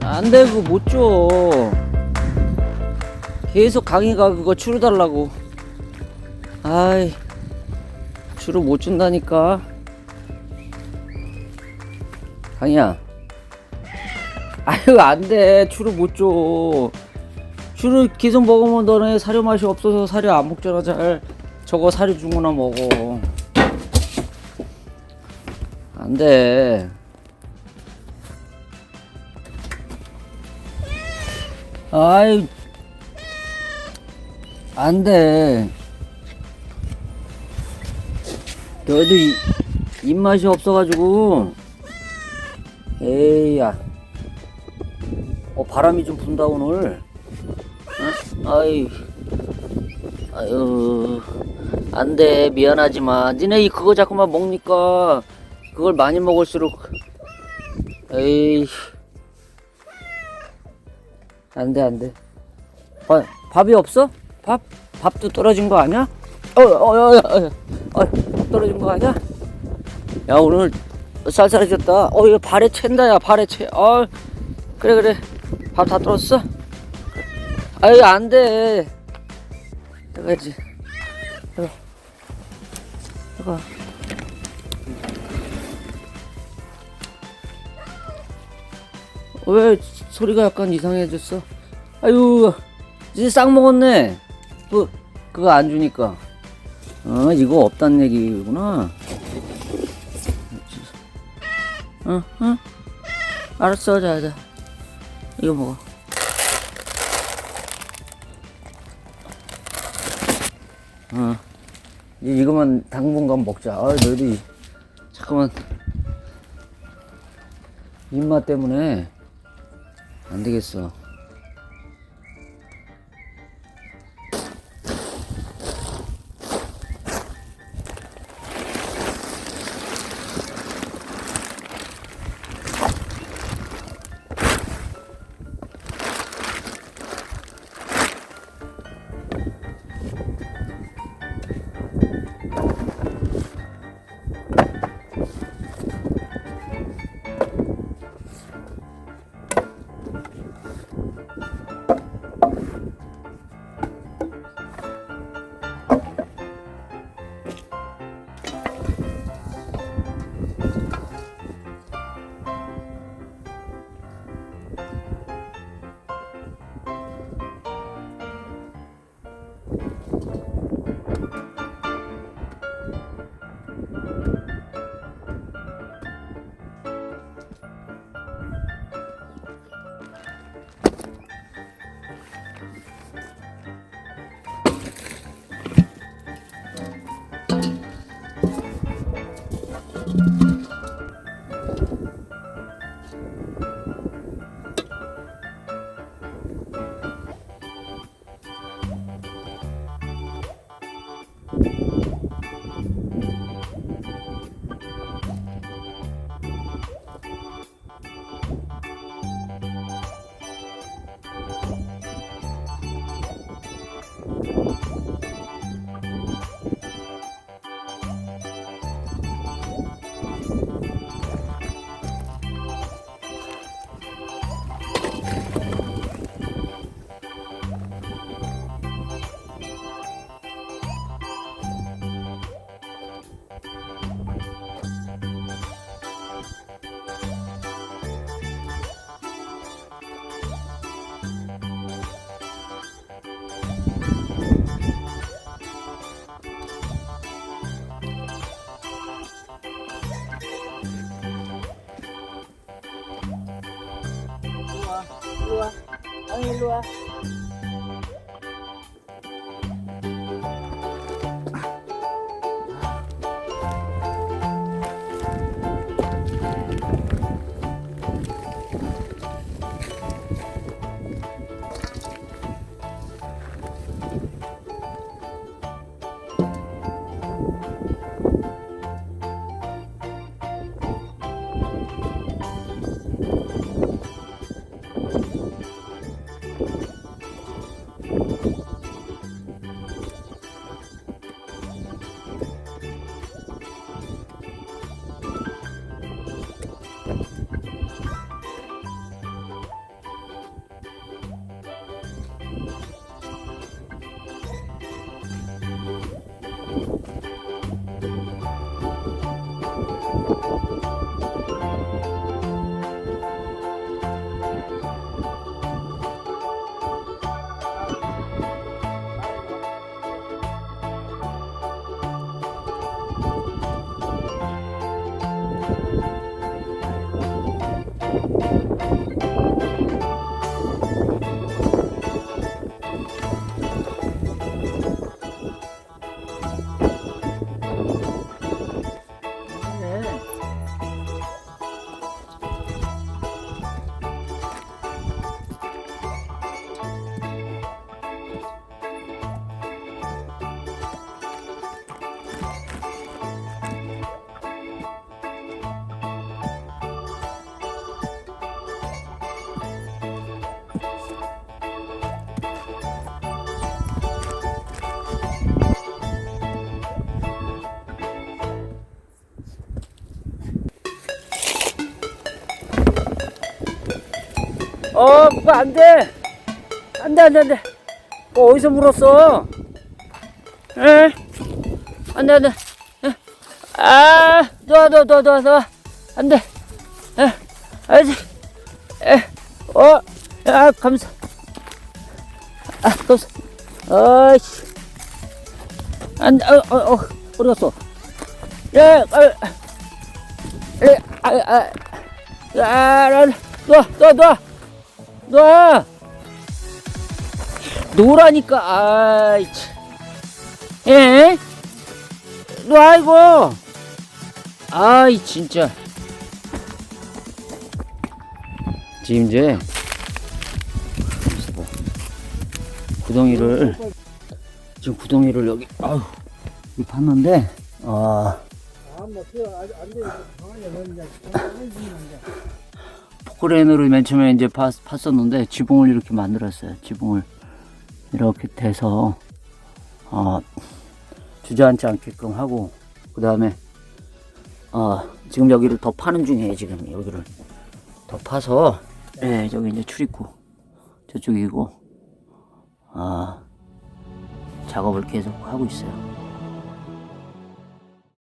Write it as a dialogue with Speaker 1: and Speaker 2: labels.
Speaker 1: 안 돼, 그거 못 줘. 계속 강희가 그거 추루 달라고. 아이, 추루 못 준다니까. 강희야. 아유, 안 돼. 추루 못 줘. 추루 계속 먹으면 너네 사료 맛이 없어서 사료 안 먹잖아, 잘. 저거 사료 준 거나 먹어. 안 돼. 아이, 안 돼. 너희도 이- 입맛이 없어가지고. 에이야. 어, 바람이 좀 분다, 오늘. 어? 아이. 아유. 안 돼. 미안하지만. 니네 이 그거 자꾸만 먹니까 그걸 많이 먹을수록. 에이. 안 돼, 안 돼. 밥, 밥이 없어? 밥? 밥도 떨어진 거 아니야? 어, 어, 어, 어, 어, 어, 떨어진 거 아니야? 야, 오늘 쌀쌀해졌다. 어, 이거 발에 챈다, 야, 발에 채. 어, 그래, 그래. 밥 다 떨었어? 아유, 안 돼. 해가지. 해봐. 해봐. 왜 소리가 약간 이상해졌어? 아유, 이제 싹 먹었네. 그, 그거 안 주니까. 어, 이거 없단 얘기구나. 응, 응. 알았어, 자, 자. 이거 먹어. 어. 이거만 당분간 먹자. 아, 너희들 잠깐만 입맛 때문에 안 되겠어. 아니, Thank you. 어, 그거 안 돼. 안 돼, 안 돼, 안 돼. 뭐 어디서 물었어? 에? 안 돼, 안 돼. 에? 아, 놔, 놔, 놔, 놔, 놔. 안 돼. 에, 아지. 에, 어, 야, 감사. 아, 감사. 어이씨. 안 돼, 어, 어, 어, 어디 갔어? 예, 아, 에, 아, 아, 야, 놔, 놔, 놔, 놔. 노라니까, 아이, 참. 예? 놔, 이거. 아이, 진짜. 지금 이제, 있어봐. 구덩이를, 지금 구덩이를 여기, 아유, 이 봤는데, 아, 포크레인으로 맨 처음에 이제 팠, 팠었는데 지붕을 이렇게 만들었어요. 지붕을 이렇게 돼서 어, 주저앉지 않게끔 하고 그 다음에 어, 지금 여기를 더 파는 중이에요. 지금 여기를 더 파서 예, 저기 이제 출입구 저쪽이고 아 작업을 계속 하고 있어요.